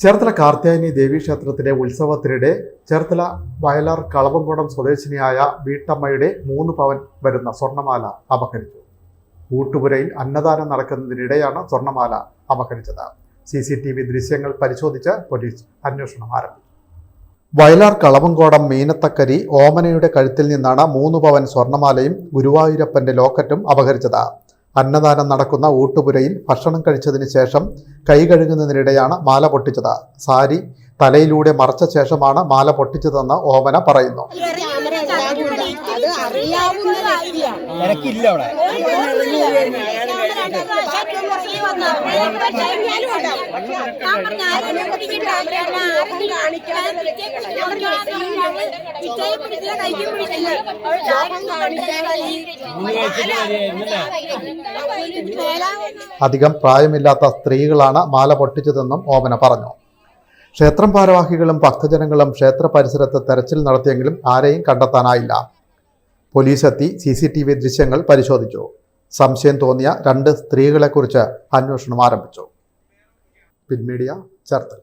ചേർത്തല കാർത്യായനി ദേവീക്ഷേത്രത്തിലെ ഉത്സവത്തിനിടെ ചേർത്തല വയലാർ കളവങ്കോടം സ്വദേശിനിയായ വീട്ടമ്മയുടെ മൂന്ന് പവൻ വരുന്ന സ്വർണമാല അപഹരിച്ചു. ഊട്ടുപുരയിൽ അന്നദാനം നടക്കുന്നതിനിടെയാണ് സ്വർണമാല അപഹരിച്ചത്. സി സി ടി വി ദൃശ്യങ്ങൾ പരിശോധിച്ച് പോലീസ് അന്വേഷണം ആരംഭിച്ചു. വയലാർ കളവങ്കോടം മീനത്തക്കരി ഓമനയുടെ കഴുത്തിൽ നിന്നാണ് മൂന്ന് പവൻ സ്വർണമാലയും ഗുരുവായൂരപ്പന്റെ ലോക്കറ്റും അപഹരിച്ചത്. അന്നദാനം നടക്കുന്ന ഊട്ടുപുരയിൽ ഭക്ഷണം കഴിച്ചതിന് ശേഷം കൈ കഴുകുന്നതിനിടെയാണ് മാല പൊട്ടിച്ചത്. സാരി തലയിലൂടെ മറച്ച ശേഷമാണ് മാല പൊട്ടിച്ചതെന്ന് ഓമന പറയുന്നു. ക്യാമറ അധികം പ്രായമില്ലാത്ത സ്ത്രീകളാണ് മാല പൊട്ടിച്ചതെന്നും ഓമന പറഞ്ഞു. ക്ഷേത്രം ഭാരവാഹികളും ഭക്തജനങ്ങളും ക്ഷേത്ര പരിസരത്ത് തെരച്ചിൽ നടത്തിയെങ്കിലും ആരെയും കണ്ടെത്താനായില്ല. പോലീസ് എത്തി സി സി ടി വി ദൃശ്യങ്ങൾ പരിശോധിച്ചു. സംശയം തോന്നിയ രണ്ട് സ്ത്രീകളെക്കുറിച്ച് അന്വേഷണം ആരംഭിച്ചു. പിൻമീഡിയ ചേർത്തല.